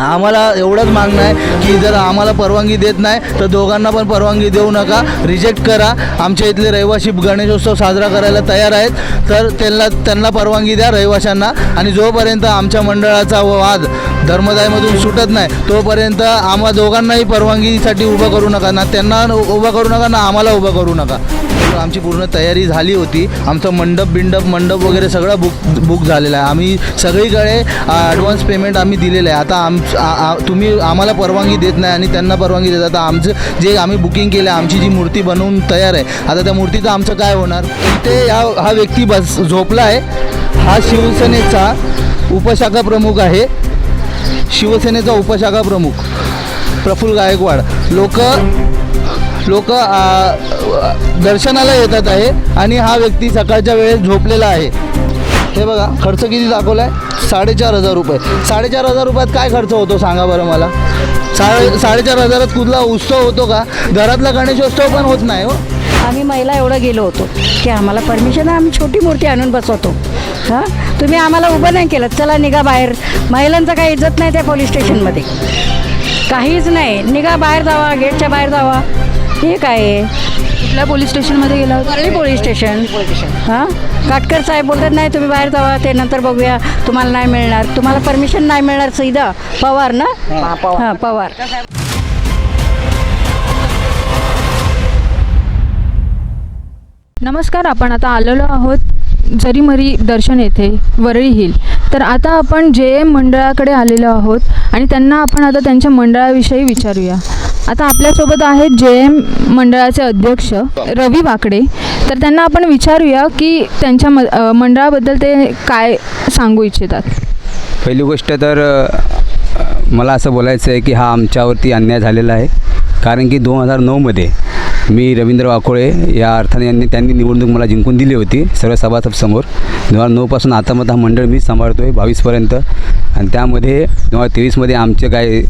आम्हाला एवढंच मागणं आहे की जर आम्हाला परवानगी देत नाही तर दोघांना पण परवानगी देऊ नका. रिजेक्ट करा. आमच्या इथले रहिवासी गणेशोत्सव साजरा करायला तयार आहेत. तर त्यांना त्यांना परवानगी द्या रहिवाशांना. आणि जोपर्यंत आमच्या मंडळाचा वाद धर्मदायमधून सुटत नाही तोपर्यंत आम्हा दोघांनाही परवानगीसाठी उभं करू नका. ना त्यांना उभं करू नका ना आम्हाला उभं करू नका. आमची पूर्ण तयारी झाली होती. आमचं मंडप बिंडप मंडप वगैरे सगळं बुक बुक झालेलं आहे. आम्ही सगळीकडे ॲडव्हान्स पेमेंट आम्ही दिलेलं आहे. आता आम तुम्ही आम्हाला परवानगी देत नाही आणि त्यांना परवानगी देत आता आमचं जे आम्ही बुकिंग केलं आहे आमची जी मूर्ती बनवून तयार आहे आता त्या मूर्तीचं आमचं काय होणार? ते हा हा व्यक्ती बस झोपला आहे. हा शिवसेनेचा उपशाखा प्रमुख आहे. शिवसेनेचा उपशाखा प्रमुख प्रफुल्ल गायकवाड. लोक लोक दर्शनाला येतात आहे आणि हा व्यक्ती सकाळच्या वेळेस झोपलेला आहे. हे बघा खर्च किती दाखवला आहे साडेचार हजार रुपये. साडेचार हजार रुपयात काय खर्च होतो सांगा बरं मला? साडे साडेचार हजारात कुठला उत्सव होतो का? घरातला गणेशोत्सव पण होत नाही हो. आम्ही महिला एवढं गेलो होतो की आम्हाला परमिशन आहे आम्ही छोटी मूर्ती आणून बसवतो. हां? तुम्ही आम्हाला उभं नाही केलं. चला निघा बाहेर. महिलांचं काही इज्जत नाही त्या पोलीस स्टेशनमध्ये. काहीच नाही. निघा बाहेर जावा गेटच्या बाहेर जावा. हे काय आहे. कुठल्या पोलीस स्टेशनमध्ये गेला होता? Worli police station. हां? काटकर साहेब बोलतात नाही तुम्ही बाहेर जावा ते नंतर बघूया. तुम्हाला नाही मिळणार. तुम्हाला परमिशन नाही मिळणार सीधा पवार ना? हां पवार. नमस्कार आपण आता आलेलो आहोत जरीमरी दर्शन येथे वरळी हिल. तर आता आपण जे एम मंडळाकडे आलेलो आहोत आणि त्यांना आपण आता त्यांच्या मंडळाविषयी विचारूया. आता आपल्यासोबत आहेत जे एम मंडळाचे अध्यक्ष रवी वाकडे. तर त्यांना आपण विचारूया की त्यांच्या म मंडळाबद्दल ते काय सांगू इच्छितात? पहिली गोष्ट तर मला असं बोलायचं आहे की हा आमच्यावरती अन्याय झालेला आहे. कारण की दोन हजार नऊमध्ये मी रवींद्र वाकोळे या अर्थाने यांनी त्यांनी निवडणूक मला जिंकून दिली होती सर्व सभासदसमोर दोन हजार नऊपासून आतामध्ये हा मंडळ मी सांभाळतो आहे बावीसपर्यंत. आणि त्यामध्ये दोन हजार तेवीसमध्ये आमचे काय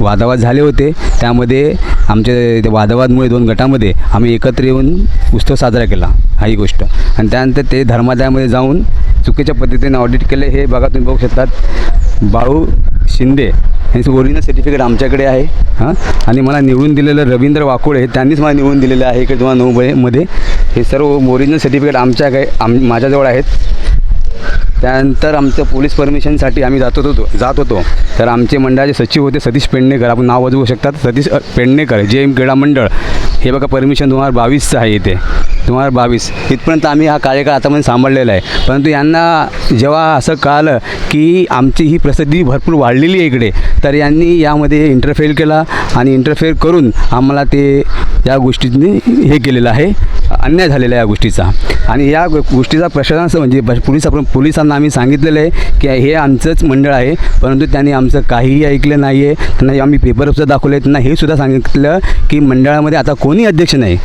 वादावाद झाले होते त्यामध्ये आमचे वादावादमुळे दोन गटामध्ये आम्ही एकत्र येऊन उत्सव साजरा केला हा ही गोष्ट. आणि त्यानंतर ते धर्मादायामध्ये जाऊन चुकीच्या पद्धतीने ऑडिट केले हे बघा तुम्ही बघू शकतात. बाळू शिंदे यांचं ओरिजिनल सर्टिफिकेट आमच्याकडे आहे. हां? आणि मला निवडून दिलेलं रवींद्र वाकोळे त्यांनीच मला निवडून दिलेलं आहे इकडे तुम्हाला हजार नऊमध्ये हे सर्व ओरिजिनल सर्टिफिकेट आमच्या काय आम माझ्याजवळ आहेत. त्यानंतर आमचं पोलीस परमिशनसाठी आम्ही जात होतो जात होतो. तर आमचे मंडळाचे सचिव होते सतीश पेडणेकर. आपण नाव वाजवू शकतात. सतीश पेडणेकर जे एम क्रीडा मंडळ. हे बघा परमिशन दोन हजार बावीसचं आहे इथे. दोन हजार बावीस. इथपर्यंत आम्ही हा कार्यकाळ आतापर्यंत सांभाळलेला आहे. परंतु यांना जेव्हा असं कळालं की आमची ही प्रसिद्धी भरपूर वाढलेली आहे इकडे तर यांनी यामध्ये इंटरफेअर केला आणि इंटरफेअर करून आम्हाला ते या गोष्टीने हे केलेलं आहे. अन्याय झालेला आहे या गोष्टीचा. आणि या गोष्टीचा प्रशासन म्हणजे पोलीस आपण पोलिसांना आम्ही सांगितलेलं आहे की हे आमचंच मंडळ आहे परंतु त्यांनी आमचं काहीही ऐकलं नाही आहे त्यांना आम्ही पेपरसुद्धा दाखवले त्यांना हे सुद्धा सांगितलं की मंडळामध्ये आता कोणी अध्यक्ष नाही.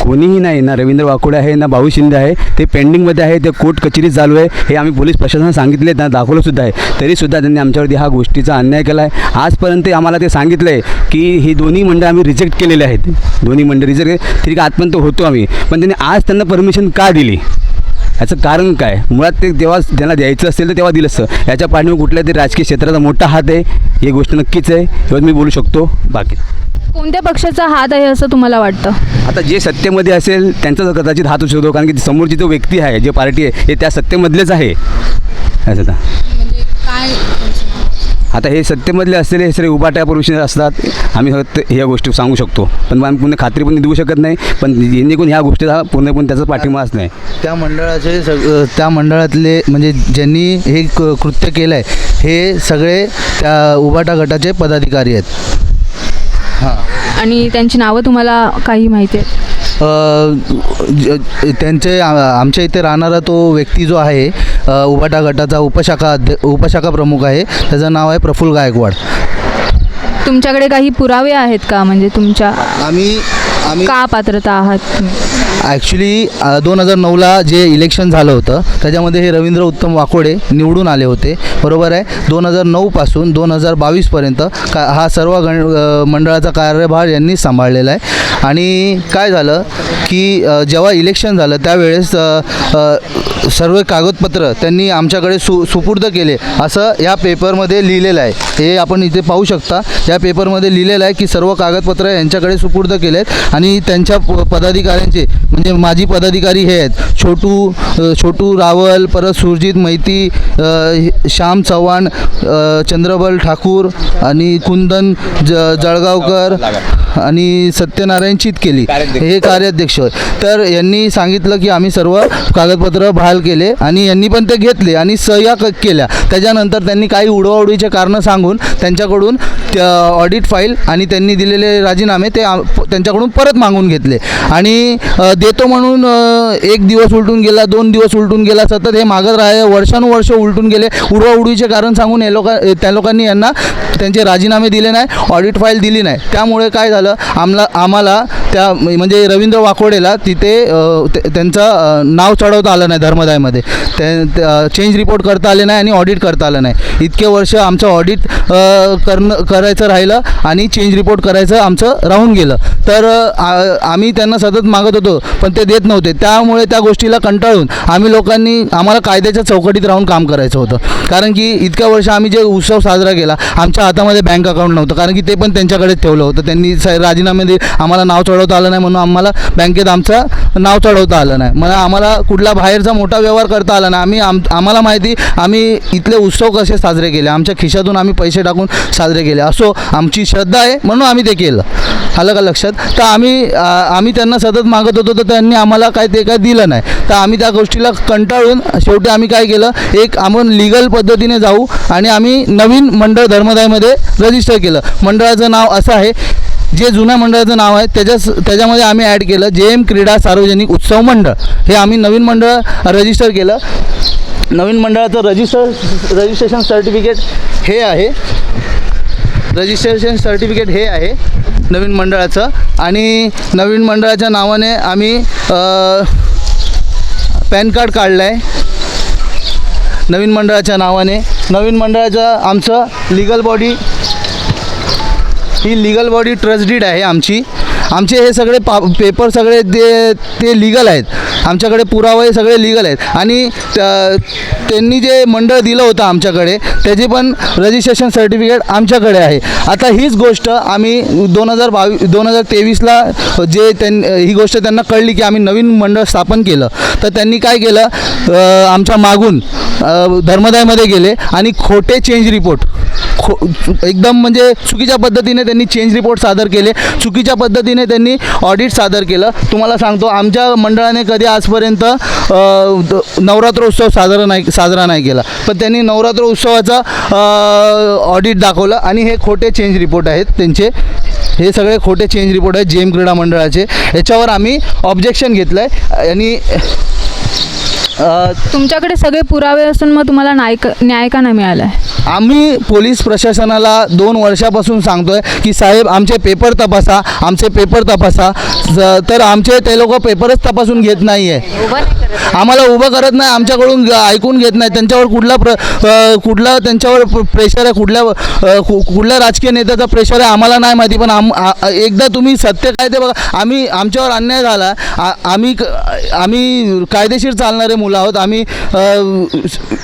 कोणीही नाही ना रवींद्र वाकोडे आहे ना भाऊ शिंदे आहे ते पेंडिंगमध्ये आहे ते कोर्ट कचेरी चालू आहे. हे आम्ही पोलीस प्रशासनाला सांगितले त्यांना दाखवलंसुद्धा आहे. तरीसुद्धा त्यांनी आमच्यावरती हा गोष्टीचा अन्याय केला आहे आजपर्यंत आम्हाला ते सांगितलं आहे की ही दोन्ही मंडळ आम्ही रिजेक्ट केलेले आहेत. दोन्ही मंडळ रिजेक्ट तरी का आजपर्यंत होतो आम्ही. पण त्यांनी आज त्यांना परमिशन का दिली? याचं कारण काय? मुळात ते तेव्हा त्यांना द्यायचं असेल तर तेव्हा दिलं असतं. याच्या पाठीवर कुठल्या तरी राजकीय क्षेत्राचा मोठा हात आहे. ही गोष्ट नक्कीच आहे. एवढं मी बोलू शकतो. बाकी. कोणत्या पक्षाचा हात आहे असं तुम्हाला वाटतं? आता जे सत्तेमध्ये असेल त्यांचा जर कदाचित हात असू शकतो कारण की समोरची जो व्यक्ती आहे जे पार्टी आहे हे त्या सत्तेमधलेच आहे. असं आता. आता हे सत्तेमधले असलेले हे सगळे उभाट्यापुरुष असतात. आम्ही फक्त ह्या गोष्टी सांगू शकतो. पण आम्ही पुन्हा खात्री पण देऊ शकत नाही. पण जेणेकरून ह्या गोष्टीचा पूर्णपणे त्याचा पाठिंबाच नाही त्या मंडळाचे सग त्या मंडळातले म्हणजे ज्यांनी हे क- कृत्य केलं आहे हे सगळे त्या उबाटा गटाचे पदाधिकारी आहेत. हां आणि त्यांची नावं तुम्हाला काही माहिती आहेत? त्यांचे आमच्या इथे राहणारा तो व्यक्ती जो आहे अ, उबाटा गटाचा उपशाखा अध्य उपशाखा प्रमुख आहे. त्याचं नाव आहे प्रफुल्ल गायकवाड. तुमच्याकडे काही पुरावे आहेत का? म्हणजे तुमच्या आम्ही आम्ही का पात्रता आहात? ॲक्च्युली दोन हजार नऊला जे इलेक्शन झालं होतं त्याच्यामध्ये हे रवींद्र उत्तम वाकोडे निवडून आले होते. बरोबर आहे? दोन हजार नऊपासून दोन हजार बावीसपर्यंत का हा सर्व गण मंडळाचा कार्यभार यांनी सांभाळलेला आहे. आणि काय झालं की जेव्हा इलेक्शन झालं त्यावेळेस सर्व कागदपत्र त्यांनी आमच्याकडे सु सुपूर्द केले. असं या पेपरमध्ये लिहिलेलं आहे. हे आपण इथे पाहू शकता. या पेपरमध्ये लिहिलेलं आहे की सर्व कागदपत्र यांच्याकडे सुपूर्द केले आहेत आणि त्यांच्या प- पदाधिकाऱ्यांचे म्हणजे माजी पदाधिकारी हे आहेत. छोटू छोटू रावल परत सुरजित मैती श्याम चव्हाण चंद्रबल ठाकूर आणि कुंदन ज जळगावकर. आणि सत्यनारायण चितकेली हे कार्याध्यक्ष. तर यांनी सांगितलं की आम्ही सर्व कागदपत्र बहाल केले आणि यांनी पण ते घेतले आणि सह्या क केल्या. त्याच्यानंतर त्यांनी काही उडवाउडवीचे कारणं सांगून त्यांच्याकडून ऑडिट फाईल आणि त्यांनी दिलेले राजीनामे ते त्यांच्याकडून परत मागून घेतले. आणि देतो म्हणून एक दिवस उलटून गेला दोन दिवस उलटून गेला सतत हे मागत राहिले वर्षानुवर्ष उलटून गेले. उडवाउडवीचे कारण सांगून हे लोक त्या लोकांनी यांना त्यांचे राजीनामे दिले नाही ऑडिट फाईल दिली नाही. त्यामुळे काय झालं? आमला आम्हाला त्या म्हणजे रवींद्र वाकोडेला तिथे ते- त्यांचं नाव चढवता आलं नाही धर्मदायमध्ये. ते चेंज रिपोर्ट करता आले नाही आणि ऑडिट करता आलं नाही. इतके वर्ष आमचं ऑडिट करणं करायचं राहिलं आणि चेंज रिपोर्ट करायचं आमचं राहून गेलं. तर आम्ही त्यांना सतत मागत होतो पण ते देत नव्हते. त्यामुळे त्या गोष्टीला कंटाळून आम्ही लोकांनी आम्हाला कायद्याच्या चौकटीत राहून काम करायचं होतं. कारण की इतक्या वर्ष आम्ही जे उत्सव साजरा केला आमच्या हातामध्ये बँक अकाउंट नव्हतं. कारण की ते पण त्यांच्याकडेच ठेवलं होतं. त्यांनी स राजीनामे आम्हाला नाव चढवता आलं नाही म्हणून आम्हाला बँकेत आमचं नाव चढवता आलं नाही. मला आम्हाला कुठला बाहेरचा मोठा व्यवहार करता आला नाही. आम्ही आम आम्हाला माहिती आम्ही इथले उत्सव कसे साजरे केले आमच्या खिशातून आम्ही पैसे टाकून साजरे केले. असो आमची श्रद्धा आहे म्हणून आम्ही ते केलं. आलं का लक्षात? तर आम्ही आम्ही त्यांना सतत मागत होतो तर त्यांनी आम्हाला काय ते काय दिलं नाही. तर आम्ही त्या गोष्टीला कंटाळून शेवटी आम्ही काय केलं? एक आपण लिगल पद्धतीने जाऊ आणि आम्ही नवीन मंडळ धर्मदायमध्ये रजिस्टर केलं. मंडळाचं नाव असं आहे जे जुन्या मंडळाचं नाव आहे त्याच्यास त्याच्यामध्ये आम्ही ॲड केलं जे एम क्रीडा सार्वजनिक उत्सव मंडळ. हे आम्ही नवीन मंडळ रजिस्टर केलं. नवीन मंडळाचं रजिस्टर रजिस्ट्रेशन सर्टिफिकेट हे आहे. रजिस्ट्रेशन सर्टिफिकेट हे आहे नवीन मंडळाचं. आणि नवीन मंडळाच्या नावाने आम्ही पॅन कार्ड काढलं आहे नवीन मंडळाच्या नावाने. नवीन मंडळाचं आमचं लिगल बॉडी ही लिगल बॉडी ट्रस्ट डीड आहे आमची. आमचे हे सगळे पा पेपर सगळे ते ते लिगल आहेत. आमच्याकडे पुरावे सगळे लिगल आहेत. आणि त्यांनी जे मंडळ दिलं होतं आमच्याकडे त्याची पण रजिस्ट्रेशन सर्टिफिकेट आमच्याकडे आहे. आता हीच गोष्ट आम्ही दोन हजार बावीस दोन हजार तेवीसला जे त्यां ही गोष्ट त्यांना कळली की आम्ही नवीन मंडळ स्थापन केलं. तर त्यांनी काय केलं? आमच्या मागून धर्मदायमध्ये गेले आणि खोटे चेंज रिपोर्ट खो एकदम म्हणजे चुकीच्या पद्धतीने त्यांनी चेंज रिपोर्ट सादर केले. चुकीच्या पद्धतीने त्यांनी ऑडिट सादर केलं. तुम्हाला सांगतो आमच्या मंडळाने कधी आजपर्यंत अ, द- नवरात्रोत्सव साजरा नाही साजरा नाही केला. पण त्यांनी नवरात्र उत्सवाचा ऑडिट दाखवलं आणि हे खोटे चेंज रिपोर्ट आहेत त्यांचे. हे सगळे खोटे चेंज रिपोर्ट आहेत जेम क्रीडा मंडळाचे. याच्यावर आम्ही ऑब्जेक्शन घेतलं आहे आणि तुमच्याकडे सगळे पुरावे असून मग तुम्हाला न्याय क- न्याय का नाही मिळाला आहे आम्ही पोलीस प्रशासनाला दोन वर्षापासून सांगतोय की साहेब आमचे पेपर तपासा आमचे पेपर तपासा. तर आमचे ते लोक पेपरच तपासून घेत नाही आहे. आम्हाला उभं करत नाही आमच्याकडून ऐकून घेत नाही. त्यांच्यावर कुठला प्र कुठला त्यांच्यावर प्र- प्रेशर आहे कुठल्या कुठल्या राजकीय नेत्याचा प्रेशर आहे आम्हाला नाही माहिती. पण आम एकदा तुम्ही सत्य काय ते बघा. आम्ही आमच्यावर अन्याय झाला आ- आम्ही क- आम्ही कायदेशीर चालणारे मुलं आहोत. आम्ही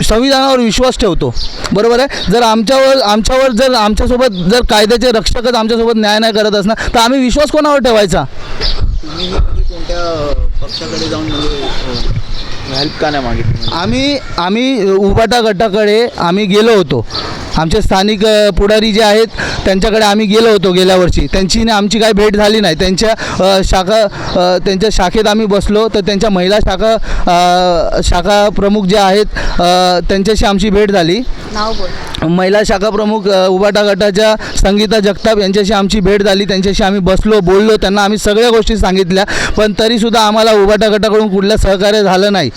संविधानावर विश्वास ठेवतो. बरोबर आहे? जर आमच्यावर आमच्यावर जर आमच्यासोबत जर कायद्याचे रक्षकच आमच्यासोबत न्याय नाही करत असणार तर आम्ही विश्वास कोणावर ठेवायचा? हेल्प का नाही मागितली? आम्ही आम्ही उबाटा गटाकडे आम्ही गेलो होतो. आमचे स्थानिक पुढारी जे आहेत त्यांच्याकडे आम्ही गेलो होतो गेल्या वर्षी. त्यांची आणि आमची काही भेट झाली नाही. त्यांच्या शाखा त्यांच्या शाखेत आम्ही बसलो. तर त्यांच्या महिला शाखा शाखा प्रमुख जे आहेत त्यांच्याशी आमची भेट झाली. महिला शाखा प्रमुख उबाटा गटाच्या संगीता जगताप यांच्याशी आमची भेट झाली. त्यांच्याशी आम्ही बसलो बोललो. त्यांना आम्ही सगळ्या गोष्टी सांगितल्या. पण तरीसुद्धा आम्हाला उबाटा गटाकडून कुठलं सहकार्य झालं नाही.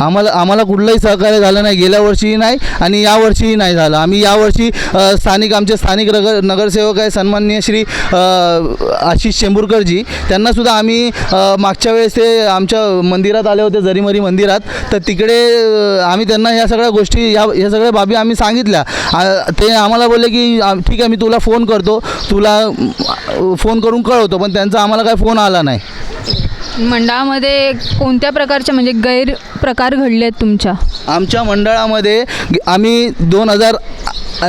आम्हाला आम्हाला कुठलंही सहकार्य झालं नाही गेल्या वर्षीही नाही आणि यावर्षीही नाही झालं. आम्ही यावर्षी स्थानिक आमचे स्थानिक नगर नगरसेवक आहे सन्माननीय श्री आशिष शेंबूरकरजी. त्यांनासुद्धा आम्ही मागच्या वेळेस ते आमच्या मंदिरात आले होते जरीमरी मंदिरात. तर तिकडे आम्ही त्यांना ह्या सगळ्या गोष्टी या ह्या सगळ्या बाबी आम्ही सांगितल्या. ते आम्हाला बोलले की ठीक आहे मी तुला फोन करतो. तुला फोन करून कळवतो पण त्यांचा आम्हाला काय फोन आला नाही. मंडळामध्ये कोणत्या प्रकारचे म्हणजे गैरप्रकार घडले आहेत तुमच्या? आमच्या मंडळामध्ये आम्ही दोन हजार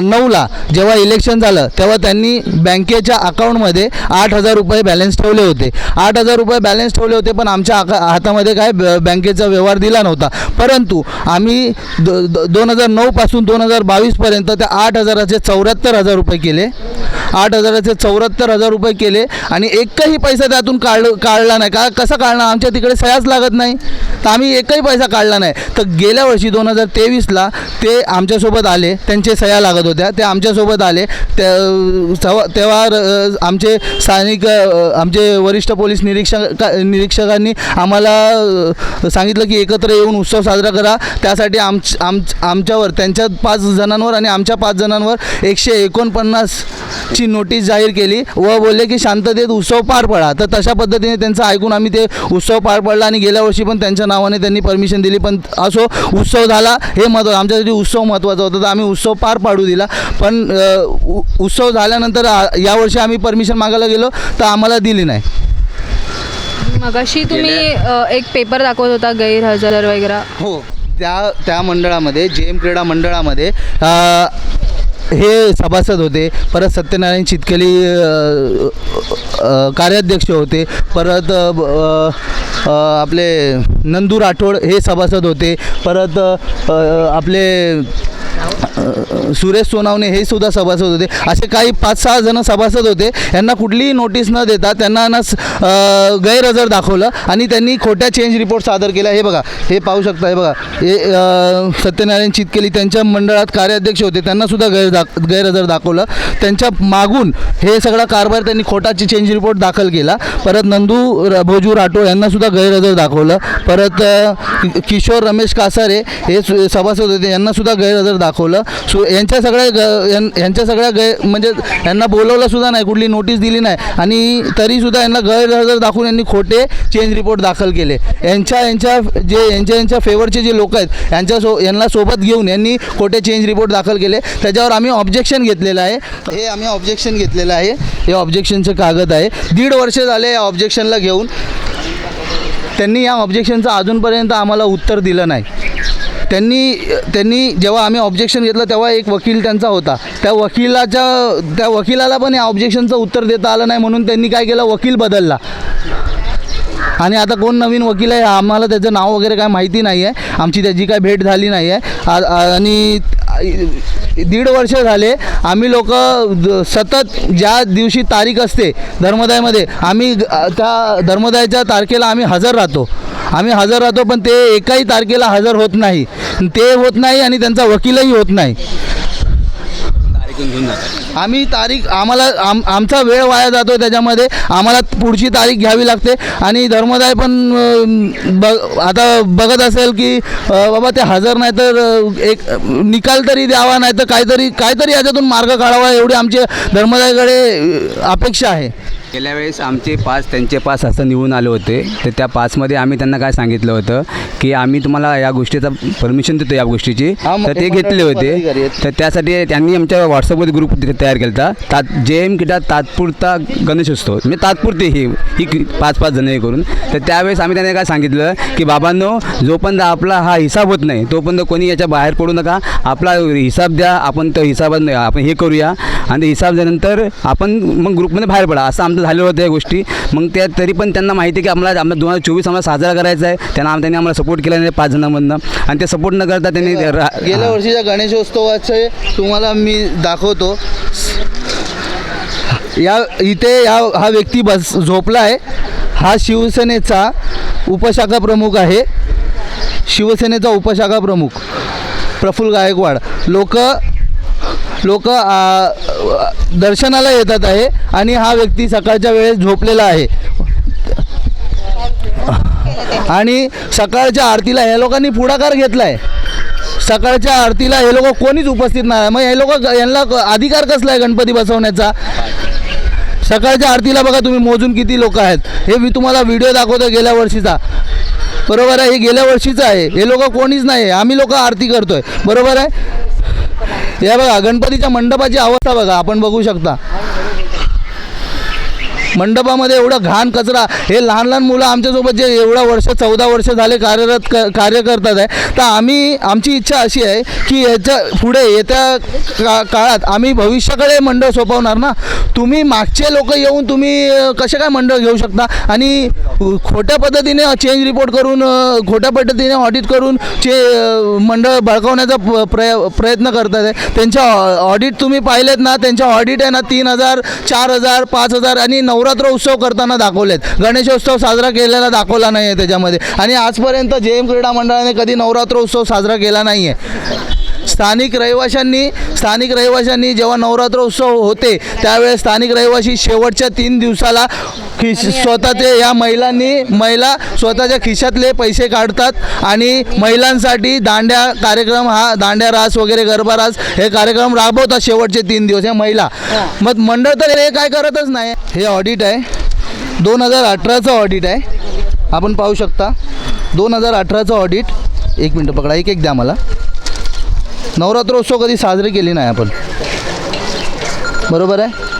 नऊला जेव्हा इलेक्शन झालं तेव्हा त्यांनी बँकेच्या अकाउंटमध्ये आठ हजार रुपये बॅलन्स ठेवले होते. आठ हजार रुपये बॅलन्स ठेवले होते पण आमच्या आका हातामध्ये काय ब- बँकेचा व्यवहार दिला नव्हता. परंतु आम्ही द द- दोन हजार नऊपासून दोन हजार बावीसपर्यंत त्या आठ हजाराचे चौऱ्याहत्तर हजार रुपये केले. आठ हजाराचे चौऱ्याहत्तर हजार रुपये केले आणि एकही पैसा त्यातून काढ काढला नाही. का कसं काढणार? आमच्या तिकडे सह्याच लागत नाही. तर आम्ही एकही पैसा काढला नाही. तर गेल्या वर्षी दोन हजार तेवीसला ते आमच्यासोबत आले त्यांचे सह्या लागत होत्या. ते आमच्यासोबत आले. त्या तेव्हा आमचे स्थानिक आमचे वरिष्ठ पोलीस निरीक्षक निरीक्षकांनी आम्हाला सांगितलं की एकत्र येऊन उत्सव साजरा करा. त्यासाठी आम आम आमच्यावर त्यांच्या पाच जणांवर आणि आमच्या पाच जणांवर एकशे एकोणपन्नासची नोटीस जाहीर केली व बोलले की शांततेत उत्सव पार पडा. तर तशा पद्धतीने त्यांचं ऐकून आम्ही ते उत्सव पार पडला आणि गेल्या वर्षी पण त्यांच्या नावाने त्यांनी परमिशन दिली. पण असो उत्सव झाला हे महत्त्व आमच्यासाठी उत्सव महत्त्वाचा होता. तर आम्ही उत्सव पार पाडू दिला. पण उत्सव झाल्यानंतर यावर्षी आम्ही परमिशन मागायला गेलो तर आम्हाला दिली नाही. मगाशी तुम्ही एक पेपर दाखवत होता गैरहजर वगैरे. हो त्या त्या मंडळामध्ये जे एम क्रीडा मंडळामध्ये हे सभासद होते परत सत्यनारायण चितकली कार्याध्यक्ष होते परत आपले नंदू राठोड हे सभासद होते परत अ, आपले सुरेश सोनावणे हे सुद्धा सभासद होते. असे काही पाच सहा जण सभासद होते. यांना कुठलीही नोटीस न देता त्यांना ना गैरहजर दाखवलं आणि त्यांनी खोट्या चेंज रिपोर्ट सादर केला हे बघा हे पाहू शकता हे बघा. हे सत्यनारायण चितकेली त्यांच्या मंडळात कार्याध्यक्ष होते. त्यांना सुद्धा गैर दाख गैरहजर दाखवलं. त्यांच्या मागून हे सगळा कारभार त्यांनी खोटाची चेंज रिपोर्ट दाखल केला. परत नंदू र- भोजू राठोड यांना सुद्धा गैरहजर दाखवलं. परत किशोर रमेश कासारे हे सु- सभासद होते. यांना सुद्धा गैरहजर दाखवलं. सु यांच्या सगळ्या ग यां- यांच्या सगळ्या गै म्हणजे यांना बोलवलं सुद्धा नाही कुठली नोटीस दिली नाही. आणि तरीसुद्धा यांना गैरहजर दाखवून यांनी खोटे चेंज रिपोर्ट दाखल केले. यांच्या यांच्या जे यांच्या यांच्या फेवरचे जे लोक आहेत यांच्या सो यांना सोबत घेऊन यांनी खोटे चेंज रिपोर्ट दाखल केले. त्याच्यावर आम्ही ऑब्जेक्शन घेतलेलं आहे. हे आम्ही ऑब्जेक्शन घेतलेलं आहे. हे ऑब्जेक्शनचं कागद आहे. दीड वर्ष झाले या ऑब्जेक्शनला घेऊन. त्यांनी या ऑब्जेक्शनचं अजूनपर्यंत आम्हाला उत्तर दिलं नाही. त्यांनी त्यांनी जेव्हा आम्ही ऑब्जेक्शन घेतलं तेव्हा एक वकील त्यांचा होता. त्या वकिलाच्या त्या वकिलाला पण या ऑब्जेक्शनचं उत्तर देता आलं नाही म्हणून त्यांनी काय केलं? वकील बदलला. आणि आता कोण नवीन वकील आहे आम्हाला त्याचं नाव वगैरे काय माहिती नाही आहे आमची त्याची काय भेट झाली नाही आहे आणि दीड वर्ष झाले आम्ही लोक सतत ज्या दिवशी तारीख असते धर्मदायमध्ये आम्ही त्या धर्मदायच्या तारखेला आम्ही हजर राहतो. आम्ही हजर राहतो पण ते एकाही तारखेला हजर होत नाही. ते होत नाही आणि त्यांचा वकीलही होत नाही. आम्ही तारीख आम्हाला आम आमचा वेळ वाया जातो त्याच्यामध्ये. आम्हाला पुढची तारीख घ्यावी लागते. आणि धर्मदाय पण अं, आता बघत असेल की बाबा ते हजर नाही तर एक निकाल तरी द्यावा नाही तर काहीतरी काहीतरी याच्यातून मार्ग काढावा एवढी आमची धर्मदायकडे अपेक्षा आहे. गेल्या वेळेस आमचे पाच त्यांचे पाच असं निवडून आले होते. तर त्या पाचमध्ये आम्ही त्यांना काय सांगितलं होतं की आम्ही तुम्हाला या गोष्टीचा परमिशन देतो या गोष्टीची. तर ते घेतले होते. तर त्यासाठी त्यांनी आमच्या व्हॉट्सअपमध्ये ग्रुप तयार केला होता तात जे एम किटा तात्पुरता गणेशोत्सव म्हणजे तात्पुरते ही ही पाच पाच जण हे करून. तर त्यावेळेस आम्ही त्यांना काय सांगितलं की बाबांनो जोपर्यंत आपला हा हिसाब होत नाही तोपर्यंत कोणी याच्या बाहेर पडू नका. आपला हिसाब द्या आपण तो हिसाबात आपण हे करूया. आणि हिसाब झाल्यानंतर आपण मग ग्रुपमध्ये बाहेर पडा असं आमचं झालेलं होतं या गोष्टी. मग त्या तरी पण त्यांना माहिती आहे की आम्हाला आम्हाला दोन हजार चोवीस आम्हाला साजरा करायचा आहे. त्यांना आम- त्यांनी आम्हाला सपोर्ट केला नाही पाच जणांमधनं. आणि ते सपोर्ट न करता त्यांनी रा- गेल्या वर्षीच्या गणेशोत्सवाचे तुम्हाला मी दाखवतो. या इथे या हा व्यक्ती बस झोपला आहे हा शिवसेनेचा उपशाखा प्रमुख आहे. शिवसेनेचा उपशाखा प्रमुख प्रफुल्ल गायकवाड. लोक लोक दर्शनाला येतात आहे आणि हा व्यक्ती सकाळच्या वेळेस झोपलेला आहे. आणि सकाळच्या आरतीला ह्या लोकांनी पुढाकार घेतला आहे सकाळच्या आरतीला हे लोक कोणीच उपस्थित नाही. मग हे लोक यांना अधिकार कसला आहे गणपती बसवण्याचा? सकाळच्या आरतीला बघा तुम्ही मोजून किती लोक आहेत. हे मी तुम्हाला व्हिडिओ दाखवतो गेल्या वर्षीचा. बरोबर आहे? हे गेल्या वर्षीचं आहे. हे लोक कोणीच नाही आहे. आम्ही लोक आरती करतोय. बरोबर आहे? या बघा गणपतीच्या मंडपाची अवस्था बघा आपण बघू शकता. मंडपामध्ये एवढा घाण कचरा. हे लहान लहान मुलं आमच्यासोबत जे एवढा वर्ष चौदा वर्ष झाले कार्यरत क कार्य करतात आहे. तर आम्ही आमची इच्छा अशी आहे की याच्यापुढे येत्या का काळात आम्ही भविष्याकडे मंडळ सोपवणार ना. तुम्ही मागचे लोक येऊन तुम्ही कसे काय मंडळ घेऊ शकता? आणि खोट्या पद्धतीने चेंज रिपोर्ट करून खोट्या पद्धतीने ऑडिट करून चे मंडळ बळकावण्याचा प- प्रय प्रयत्न करतात आहे. त्यांच्या ऑडिट तुम्ही पाहिलेत ना त्यांच्या ऑडिट आहे ना तीन हजार चार हजार पाच हजार आणि नऊ नवरात्र उत्सव करताना दाखवलेत. गणेशोत्सव साजरा केलेला दाखवला नाही आहे त्याच्यामध्ये. आणि आजपर्यंत जे एम क्रीडा मंडळाने कधी नवरात्र उत्सव साजरा केला नाही आहे स्थानिक रहिवाशांनी स्थानिक रहिवाशांनी जेव्हा नवरात्र उत्सव होते त्यावेळेस स्थानिक रहिवासी शेवटच्या तीन दिवसाला खिश स्वतःचे या महिलांनी महिला स्वतःच्या खिशातले पैसे काढतात आणि महिलांसाठी दांड्या कार्यक्रम हा दांड्या रास वगैरे गरबा रास हे कार्यक्रम राबवतात शेवटचे तीन दिवस या महिला. मग मंडळ तर हे काय करतच नाही. हे ऑडिट आहे. दोन हजार अठराचं ऑडिट आहे. आपण पाहू शकता. दोन हजार अठराचं ऑडिट एक मिनटं पकडा एक एक द्या मला. नवरात्रोत्सव कधी साजरी केली नाही आपण. बरोबर आहे?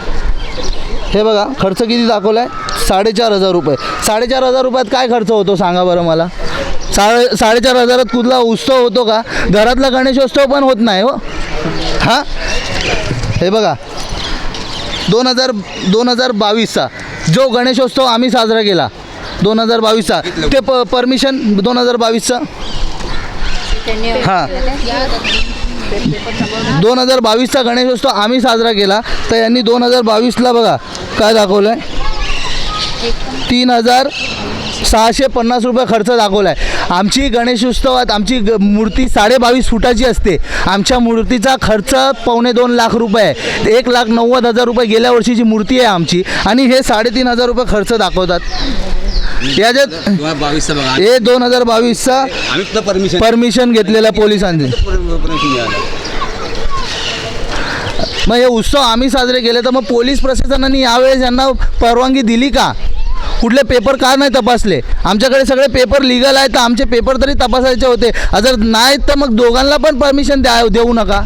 हे बघा खर्च किती दाखवला आहे साडेचार हजार रुपये. साडेचार हजार रुपयात काय खर्च होतो सांगा बरं मला. साडे साडेचार हजारात कुठला उत्सव होतो का? घरातला गणेशोत्सव पण होत नाही हो. हां? हे बघा दोन हजार दोन हजार बावीसचा जो गणेशोत्सव आम्ही साजरा केला दोन हजार बावीसचा ते प परमिशन दोन हजार बावीसचा? हां. दोन हजार बावीसचा गणेशोत्सव आम्ही साजरा केला. तर यांनी दोन हजार बावीसला बघा काय दाखवलं आहे तीन हजार सहाशे पन्नास रुपये खर्च दाखवला आहे आमची गणेश उत्सवात आमची ग मूर्ती साडेबावीस फुटाची असते. आमच्या मूर्तीचा खर्च पावणे दोन लाख रुपये आहे. एक लाख नव्वद हजार रुपये गेल्या वर्षीची मूर्ती आहे आमची. आणि हे साडेतीन हजार रुपये खर्च दाखवतात. याच्यात बावीसचा बघा. हे दोन हजार बावीसचा आम्ही परमिशन परमिशन घेतलेल्या पोलिसांनी परमिशन मिळालं. मग हे उत्सव आम्ही साजरे केले तर मग पोलीस प्रशासनाने यावेळेस यांना परवानगी दिली का? कुठले पेपर का नाही तपासले? आमच्याकडे सगळे पेपर लिगल आहेत तर आमचे पेपर तरी तपासायचे होते. जर नाहीत तर मग दोघांना पण परमिशन द्या देऊ नका.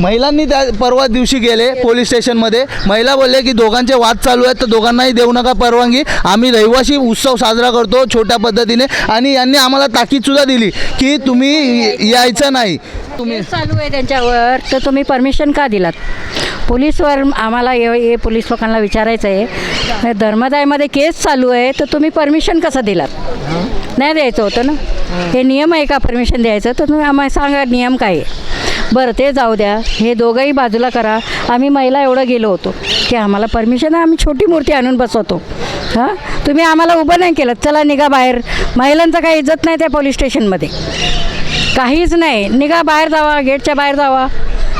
महिलांनी त्या परवा दिवशी गेले पोलीस स्टेशनमध्ये. महिला बोलले की दोघांचे वाद चालू आहेत तर दोघांनाही देऊ नका परवानगी. आम्ही रहिवासी उत्सव साजरा करतो छोट्या पद्धतीने. आणि यांनी आम्हाला ताकीदसुद्धा दिली की तुम्ही यायचं नाही. तुम्ही चालू आहे त्यांच्यावर तर तुम्ही परमिशन का दिलात? पोलीसवर आम्हाला हे हे पोलीस लोकांना विचारायचं आहे. धर्मदायमध्ये केस चालू आहे तर तुम्ही परमिशन कसं दिलात? नाही द्यायचं होतं ना? हे नियम आहे का परमिशन द्यायचं? तर तुम्ही आम्हाला सांगा नियम काय आहे. बरं ते जाऊ द्या. हे दोघंही बाजूला करा. आम्ही महिला एवढं गेलो होतो. की आम्हाला परमिशन आम्ही छोटी मूर्ती आणून बसवतो. हां? तुम्ही आम्हाला उभं नाही केलं. चला निघा बाहेर. महिलांचं काही इज्जत नाही त्या पोलीस स्टेशनमध्ये काहीच नाही. निघा बाहेर जावा गेटच्या बाहेर जावा.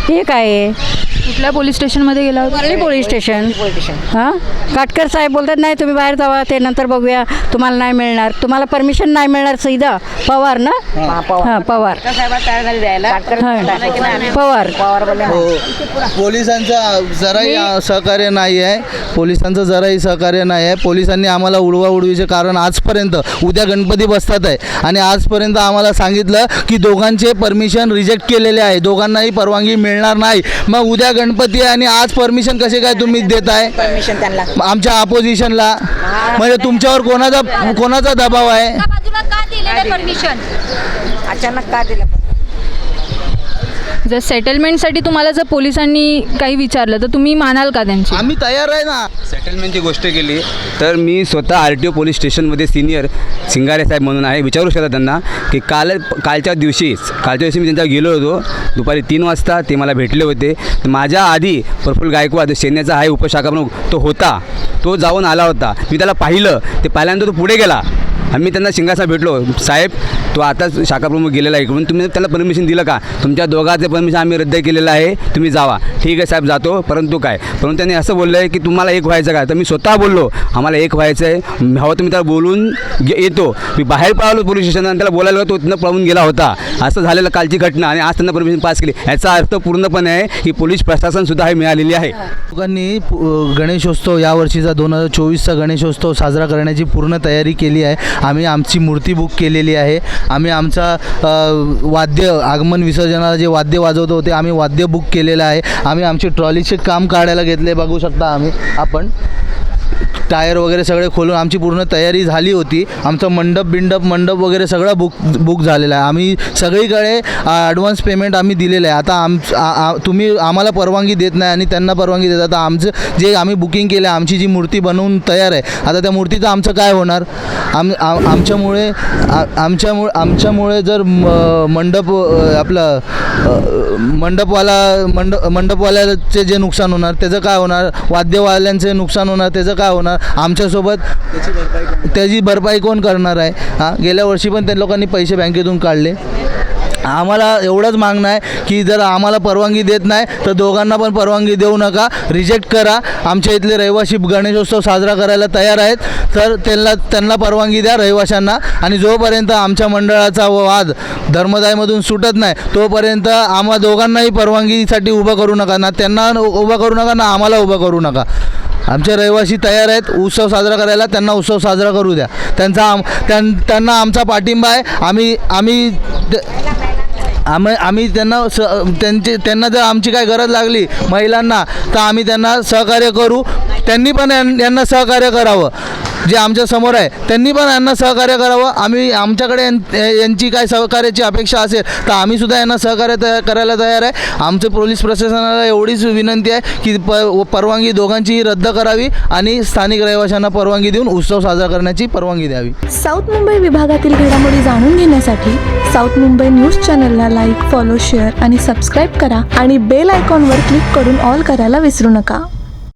हे काय आहे? कुठल्या पोलीस स्टेशनमध्ये गेला होता? Worli police station. हां? काटकर साहेब बोलतात नाही तुम्ही बाहेर जावा ते नंतर बघूया तुम्हाला नाही मिळणार. तुम्हाला परमिशन नाही मिळणार सीधा पवार ना? हां पवार. हां, पवार. हो पोलिसांचं जराही अ, सहकार्य नाही आहे. पोलिसांचं जराही सहकार्य नाही आहे. पोलिसांनी आम्हाला उडवाउडवीचे कारण आजपर्यंत उद्या गणपती बसतात आहे. आणि आजपर्यंत आम्हाला सांगितलं की दोघांचे परमिशन रिजेक्ट केलेले आहे. दोघांनाही परवानगी मिळणार नाही. मग उद्या गणपती आहे आणि आज परमिशन कसे काय तुम्ही देताय? परमिशन त्यांना. आमच्या अपोजिशनला म्हणजे तुमच्यावर कोणाचा कोणाचा दबाव आहे? एका बाजूला का दिलेलं? परमिशन अचानक का दिलं? जर सेटलमेंटसाठी तुम्हाला जर पोलिसांनी काही विचारलं तर तुम्ही मानाल का त्यांची? आम्ही तयार आहे ना. सेटलमेंटची गोष्ट केली तर मी स्वतः आर टी ओ पोलीस स्टेशनमध्ये सिनियर सिंगारे साहेब म्हणून आहे. विचारू शकता त्यांना की काल कालच्या दिवशीच कालच्या दिवशी मी त्यांच्यावर गेलो होतो. दुपारी तीन वाजता ते मला भेटले होते. तर माझ्या आधी प्रफुल्ल गायकवाड सैन्याचा आहे उपशाखा प्रमुख तो होता. तो जाऊन आला होता. मी त्याला पाहिलं. ते पाहिल्यानंतर तो पुढे गेला. आम्ही त्यांना शिंगासा भेटलो. साहेब तो आता शाखा प्रमुख गेलेला आहे इकडून. तुम्ही त्याला परमिशन दिलं का? तुमच्या दोघांचं परमिशन आम्ही रद्द केलेलं आहे. तुम्ही जावा. ठीक आहे साहेब जातो. परंतु काय? परंतु त्यांनी असं बोललं आहे की तुम्हाला एक व्हायचं काय तर मी स्वतः बोललो. आम्हाला एक व्हायचं आहे. हवं तुम्ही त्याला बोलून गे- येतो. मी बाहेर पळालो पोलीस स्टेशन आणि त्याला बोलायला तो तिथनं पळून गेला होता. असं झालेलं कालची घटना आणि आज त्यांना परमिशन पास केली. याचा अर्थ पूर्णपणे आहे की पोलीस प्रशासनसुद्धा हे मिळालेली आहे. लोकांनी गणेशोत्सव यावर्षीचा दोन हजार चोवीसचा गणेशोत्सव साजरा करण्याची पूर्ण तयारी केली आहे. आम्ही आमची मूर्ती बुक केलेली आहे. आम्ही आमचा वाद्य आगमन विसर्जनाला जे वाद्य वाजवतो ते आम्ही वाद्य बुक केलेलं आहे. आम्ही आमचे ट्रॉलीचे काम काढायला घेतले बघू शकता आम्ही. आपण टायर वगैरे सगळे खोलून आमची पूर्ण तयारी झाली होती. आमचं मंडप बिंडप मंडप वगैरे सगळं बुक बुक झालेलं आहे. आम्ही सगळीकडे ॲडव्हान्स पेमेंट आम्ही दिलेलं आहे. आता आम तुम्ही आम्हाला परवानगी देत नाही आणि त्यांना परवानगी देत आता आमचं जे आम्ही बुकिंग केलं आहे आमची जी मूर्ती बनवून तयार आहे आता त्या मूर्तीचं आमचं काय होणार? आम आमच्यामुळे आमच्यामुळे आमच्यामुळे जर म- मंडप आपलं मंडपवाला मंड मंडपवाल्याचे जे नुकसान होणार त्याचं काय होणार? वाद्यवाल्यांचे नुकसान होणार त्याचं काय होणार? आमच्यासोबत त्याची भरपाई कोण करणार आहे? हां गेल्या वर्षी पण त्या लोकांनी पैसे बँकेतून काढले. आम्हाला एवढंच मागणं आहे की जर आम्हाला परवानगी देत नाही तर दोघांना पण परवानगी देऊ नका. रिजेक्ट करा. आमच्या इथले रहिवासी गणेशोत्सव साजरा करायला तयार आहेत. तर त्यांना त्यांना परवानगी द्या रहिवाशांना. आणि जोपर्यंत आमच्या मंडळाचा वाद धर्मदायमधून सुटत नाही तोपर्यंत आम्हा दोघांनाही परवानगीसाठी उभं करू नका. ना त्यांना उभं करू नका ना आम्हाला उभं करू नका. आमचे रहिवासी तयार आहेत. उत्सव साजरा करायला त्यांना उत्सव साजरा करू द्या. त्यांचा आम त्यां त्यांना आमचा पाठिंबा आहे. आम्ही आम्ही आम्ही आम्ही त्यांना स त्यांचे त्यांना जर आमची काय गरज लागली महिलांना तर आम्ही त्यांना सहकार्य करू. त्यांनी पण यां- यांना सहकार्य करावं. जे आमच्यासमोर आहे त्यांनी पण यांना सहकार्य करावं. आम्ही आमच्याकडे यांची काय सहकार्याची अपेक्षा असेल तर आम्ही सुद्धा यांना सहकार्य तयार करायला तयार आहे. आमचे पोलीस प्रशासनाला एवढीच विनंती आहे की प परवानगी दोघांचीही रद्द करावी आणि स्थानिक रहिवाशांना परवानगी देऊन उत्सव साजरा करण्याची परवानगी द्यावी. साऊथ मुंबई विभागातील घडामोडी जाणून घेण्यासाठी साऊथ मुंबई न्यूज चॅनलला लाईक फॉलो शेअर आणि सबस्क्राईब करा आणि बेल आयकॉनवर क्लिक करून ऑल करायला विसरू नका.